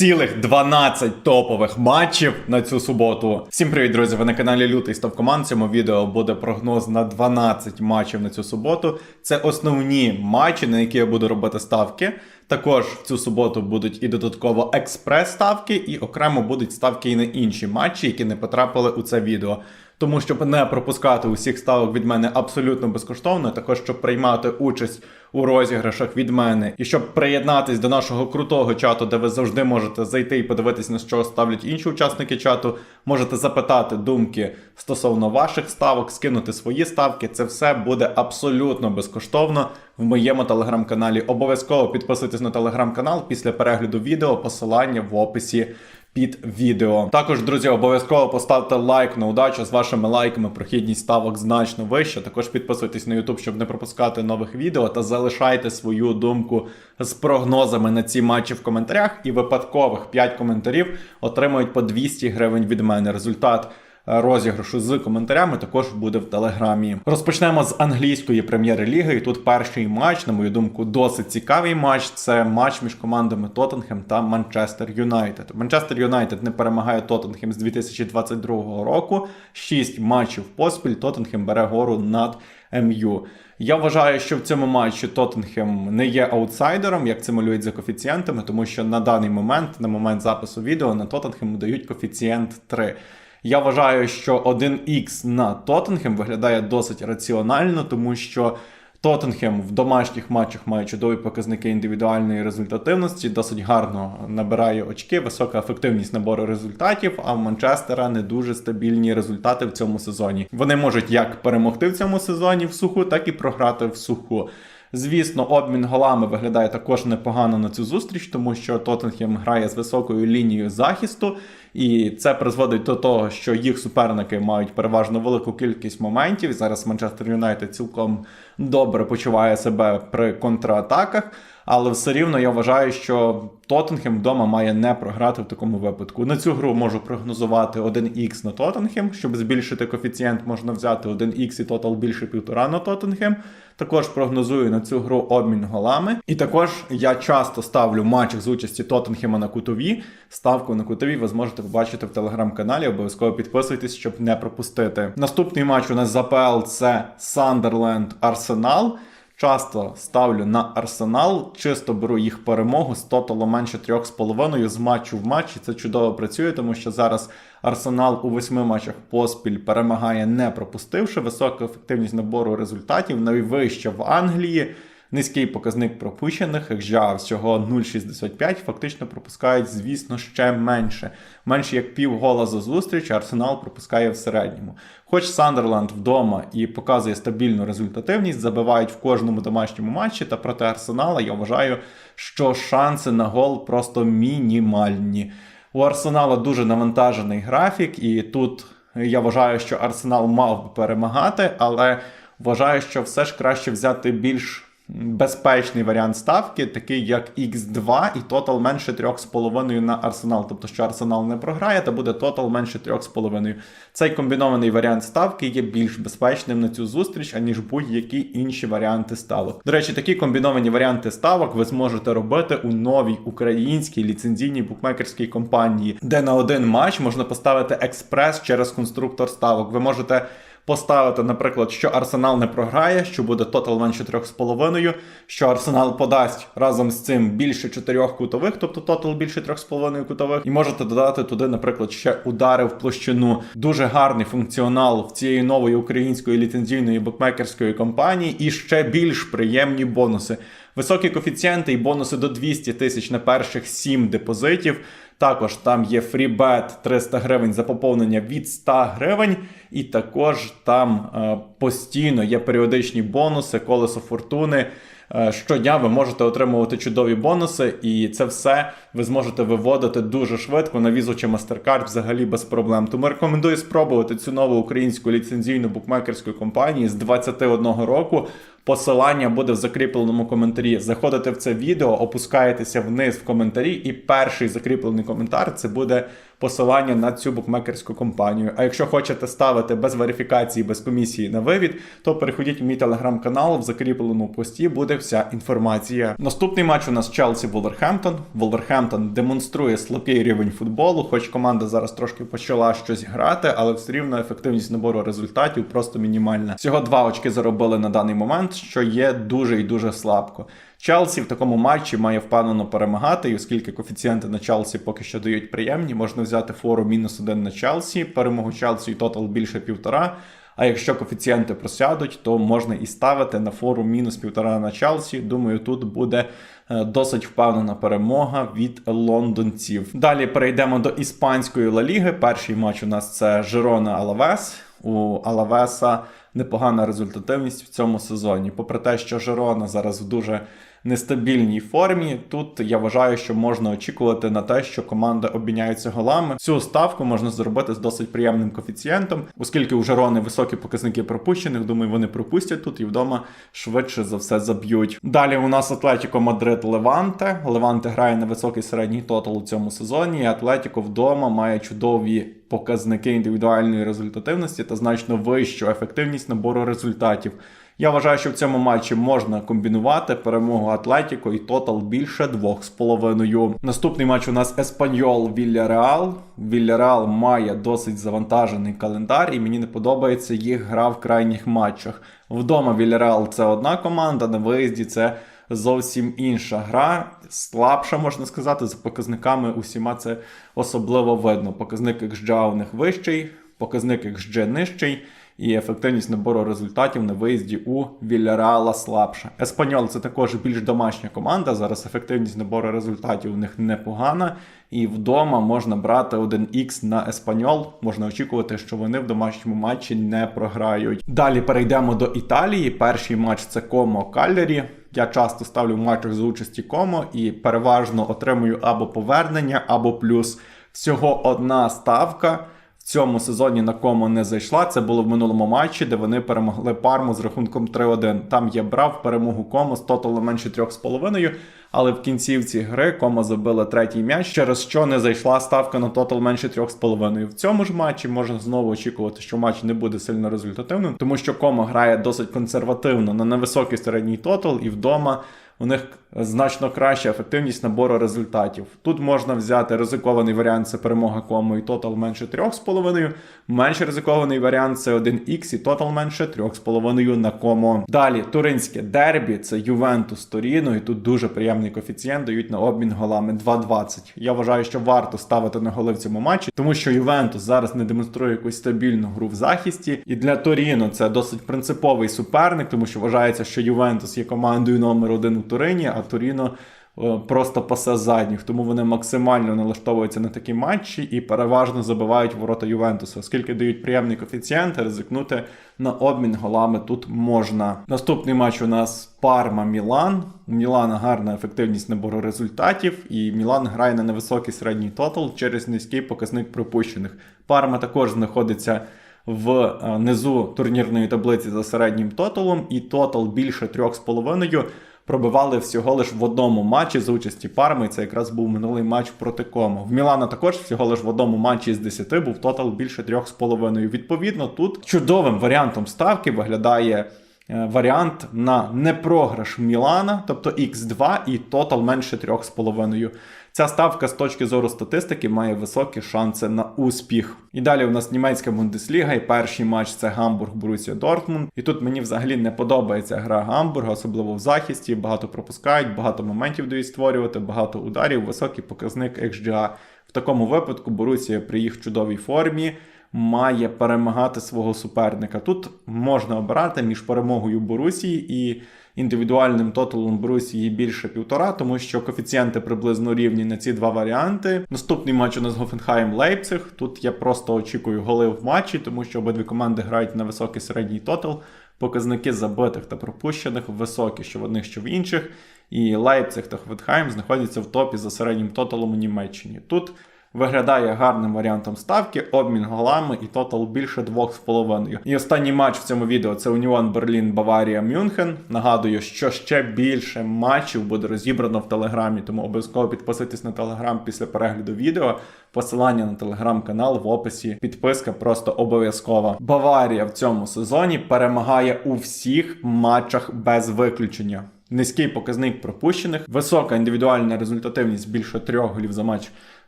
цілих 12 топових матчів на цю суботу. Всім привіт, друзі! Ви на каналі Лютий Став Команд. В цьому відео буде прогноз на 12 матчів на цю суботу. Це основні матчі, на які я буду робити ставки. Також в цю суботу будуть і додатково експрес-ставки, і окремо будуть ставки і на інші матчі, які не потрапили у це відео. Тому щоб не пропускати усіх ставок від мене абсолютно безкоштовно, також щоб приймати участь у розіграшах від мене, і щоб приєднатись до нашого крутого чату, де ви завжди можете зайти і подивитись на що ставлять інші учасники чату. Можете запитати думки стосовно ваших ставок, скинути свої ставки. Це все буде абсолютно безкоштовно в моєму телеграм-каналі. Обов'язково підписуйтесь на телеграм-канал після перегляду відео, посилання в описі під відео. Також, друзі, обов'язково поставте лайк на удачу. З вашими лайками прохідність ставок значно вища. Також підписуйтесь на YouTube, щоб не пропускати нових відео, та залишайте свою думку з прогнозами на ці матчі в коментарях. І випадкових 5 коментарів отримують по 200 гривень від мене. Результат. Е, Розіграшу з коментарями також буде в телеграмі. Розпочнемо з англійської прем'єр-ліги. І тут перший матч, на мою думку, досить цікавий матч. Це матч між командами Тоттенхем та Манчестер Юнайтед. Манчестер Юнайтед не перемагає Тоттенхем з 2022 року. Шість матчів поспіль. Тоттенхем бере гору над МЮ. Я вважаю, що в цьому матчі Тоттенхем не є аутсайдером, як це малюють за коефіцієнтами, тому що на даний момент, на момент запису відео, на Тоттенхему дають коефіцієнт 3. Я вважаю, що 1х на Тоттенхем виглядає досить раціонально, тому що Тоттенхем в домашніх матчах має чудові показники індивідуальної результативності, досить гарно набирає очки, висока ефективність набору результатів. А в Манчестера не дуже стабільні результати в цьому сезоні. Вони можуть як перемогти в цьому сезоні в суху, так і програти в суху. Звісно, обмін голами виглядає також непогано на цю зустріч, тому що Тоттенхем грає з високою лінією захисту, і це призводить до того, що їх суперники мають переважно велику кількість моментів. Зараз Манчестер Юнайтед цілком добре почуває себе при контратаках. Але все рівно я вважаю, що Тоттенхем вдома має не програти в такому випадку. На цю гру можу прогнозувати 1х на Тоттенхем. Щоб збільшити коефіцієнт, можна взяти 1х і тотал більше півтора на Тоттенхем. Також прогнозую на цю гру обмін голами. І також я часто ставлю в матчах з участі Тоттенхема на кутові. Ставку на кутові ви зможете побачити в телеграм-каналі. Обов'язково підписуйтесь, щоб не пропустити. Наступний матч у нас з АПЛ це Сандерленд Арсенал. Часто ставлю на Арсенал, чисто беру їх перемогу з тотало менше 3,5 з матчу в матчі. Це чудово працює, тому що зараз Арсенал у восьми матчах поспіль перемагає, не пропустивши висока ефективність набору результатів, найвища в Англії. Низький показник пропущених, XGA всього 0,65, фактично пропускають, звісно, ще менше. Менше як пів гола за зустріч, Арсенал пропускає в середньому. Хоч Сандерланд вдома і показує стабільну результативність, забивають в кожному домашньому матчі, та проти Арсенала я вважаю, що шанси на гол просто мінімальні. У Арсенала дуже навантажений графік, і тут я вважаю, що Арсенал мав би перемагати, але вважаю, що все ж краще взяти більш безпечний варіант ставки, такий як X2 і тотал менше 3,5 на Арсенал. Тобто, що Арсенал не програє, та буде тотал менше 3,5. Цей комбінований варіант ставки є більш безпечним на цю зустріч, аніж будь-які інші варіанти ставок. До речі, такі комбіновані варіанти ставок ви зможете робити у новій українській ліцензійній букмекерській компанії, де на один матч можна поставити експрес через конструктор ставок. Ви можете поставити, наприклад, що Арсенал не програє, що буде тотал менше 3,5, що Арсенал подасть разом з цим більше 4 кутових, тобто тотал більше 3,5 кутових, і можете додати туди, наприклад, ще удари в площину. Дуже гарний функціонал в цієї нової української ліцензійної букмекерської компанії, і ще більш приємні бонуси. Високі коефіцієнти і бонуси до 200 тисяч на перших 7 депозитів. Також там є фрібет 300 гривень за поповнення від 100 гривень, і також там е, постійно є періодичні бонуси, колесо фортуни. Е, Щодня ви можете отримувати чудові бонуси, і це все ви зможете виводити дуже швидко на візу чи MasterCard взагалі без проблем. Тому рекомендую спробувати цю нову українську ліцензійну букмекерську компанію з 21 року. Посилання буде в закріпленому коментарі. Заходите в це відео, опускаєтеся вниз в коментарі, і перший закріплений коментар це буде посилання на цю букмекерську компанію. А якщо хочете ставити без верифікації, без комісії на вивід, то переходіть в мій телеграм-канал, в закріпленому пості буде вся інформація. Наступний матч у нас Челсі Волверхемптон. Волверхемптон демонструє слабкий рівень футболу, хоч команда зараз трошки почала щось грати, але все рівно ефективність набору результатів просто мінімальна. Всього два очки заробили на даний момент, що є дуже і дуже слабко. Челсі в такому матчі має впевнено перемагати, і оскільки коефіцієнти на Челсі поки що дають приємні, можна взяти фору мінус один на Челсі, перемогу Челсі і тотал більше півтора. А якщо коефіцієнти просядуть, то можна і ставити на фору мінус півтора на Челсі. Думаю, тут буде е, досить впевнена перемога від лондонців. Далі перейдемо до іспанської Ла Ліги. Перший матч у нас це Жирона Алавес. У Алавеса непогана результативність в цьому сезоні. Попри те, що Жирона зараз в дуже нестабільній формі. Тут я вважаю, що можна очікувати на те, що команда обміняється голами. Цю ставку можна зробити з досить приємним коефіцієнтом, оскільки у Жерони високі показники пропущених. Думаю, вони пропустять тут і вдома швидше за все заб'ють. Далі у нас Атлетіко Мадрид Леванте. Леванте грає на високий середній тотал у цьому сезоні. і Атлетіко вдома має чудові. Показники індивідуальної результативності та значно вищу ефективність набору результатів. Я вважаю, що в цьому матчі можна комбінувати перемогу Атлетіко і тотал більше 2,5. Наступний матч у нас Еспаньол Вільяреал. Вільяреал має досить завантажений календар, і мені не подобається їх гра в крайніх матчах. Вдома Вільяреал це одна команда, на виїзді це зовсім інша гра, слабша, можна сказати, за показниками усіма це особливо видно. Показник XG у них вищий, показник XG нижчий. І ефективність набору результатів на виїзді у Вільяреала слабша. Еспаньол це також більш домашня команда. Зараз ефективність набору результатів у них непогана. І вдома можна брати 1х на Еспаньол. Можна очікувати, що вони в домашньому матчі не програють. Далі перейдемо до Італії. Перший матч це Комо Каллері. Я часто ставлю в матчах за участі Комо і переважно отримую або повернення, або плюс. Всього одна ставка. В цьому сезоні на кому не зайшла. Це було в минулому матчі, де вони перемогли парму з рахунком 3-1. Там я брав перемогу кому з тоталом менше 3,5. Але в кінцівці гри кома забила третій м'яч, через що не зайшла ставка на тотал менше 3,5. В цьому ж матчі можна знову очікувати, що матч не буде сильно результативним, тому що кома грає досить консервативно на невисокий середній тотал і вдома. У них значно краща ефективність набору результатів. Тут можна взяти ризикований варіант це перемога кому і тотал менше 3,5. Менш ризикований варіант це 1х і тотал менше 3,5 на кому. Далі туринське дербі це Ювентус Торіно, і тут дуже приємний коефіцієнт дають на обмін голами 2,20. Я вважаю, що варто ставити на голи в цьому матчі, тому що Ювентус зараз не демонструє якусь стабільну гру в захисті. І для Торіно це досить принциповий суперник, тому що вважається, що Ювентус є командою номер один у Турині, а Торіно е, просто пасе задніх. Тому вони максимально налаштовуються на такі матчі і переважно забивають ворота Ювентусу, оскільки дають приємний коефіцієнт, ризикнути на обмін голами тут можна. Наступний матч у нас Парма Мілан. У Мілана гарна ефективність набору результатів, і Мілан грає на невисокий середній тотал через низький показник пропущених. Парма також знаходиться. В е, низу турнірної таблиці за середнім тоталом, і тотал більше 3,5 пробивали всього лиш в одному матчі за участі Парми. Це якраз був минулий матч проти кому. В Мілана також всього лиш в одному матчі з 10 був тотал більше 3,5. Відповідно, тут чудовим варіантом ставки виглядає. е, Варіант на непрограш Мілана, тобто X2 і тотал менше 3,5. Ця ставка з точки зору статистики має високі шанси на успіх. І далі у нас німецька Бундесліга, і перший матч це Гамбург Борусія Дортмунд. І тут мені взагалі не подобається гра Гамбурга, особливо в захисті. Багато пропускають, багато моментів дають створювати, багато ударів, високий показник XGA. В такому випадку Борусія при їх чудовій формі. Має перемагати свого суперника. Тут можна обирати між перемогою Борусії і індивідуальним тоталом Борусії більше півтора, тому що коефіцієнти приблизно рівні на ці два варіанти. Наступний матч у нас Гофенхайм Лейпциг. Тут я просто очікую голи в матчі, тому що обидві команди грають на високий середній тотал. Показники забитих та пропущених високі, що в одних, що в інших. І Лейпциг та Хофенхайм знаходяться в топі за середнім тоталом у Німеччині. Тут Виглядає гарним варіантом ставки, обмін голами і тотал більше 2,5. І останній матч в цьому відео це Уніон Берлін Баварія Мюнхен. Нагадую, що ще більше матчів буде розібрано в телеграмі, тому обов'язково підписуйтесь на телеграм після перегляду відео. Посилання на телеграм-канал в описі. Підписка просто обов'язкова. Баварія в цьому сезоні перемагає у всіх матчах без виключення. Низький показник пропущених, висока індивідуальна результативність більше трьох голів за матч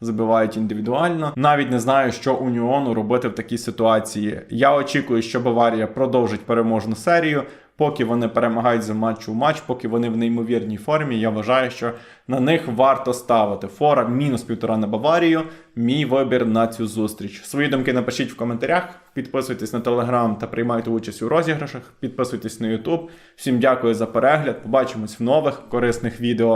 забивають індивідуально. Навіть не знаю, що Уніону робити в такій ситуації. Я очікую, що Баварія продовжить переможну серію. Поки вони перемагають за матчу в матч, поки вони в неймовірній формі, я вважаю, що на них варто ставити. Фора мінус півтора на Баварію. Мій вибір на цю зустріч. Свої думки напишіть в коментарях. Підписуйтесь на телеграм та приймайте участь у розіграшах. Підписуйтесь на Ютуб. Всім дякую за перегляд. Побачимось в нових корисних відео.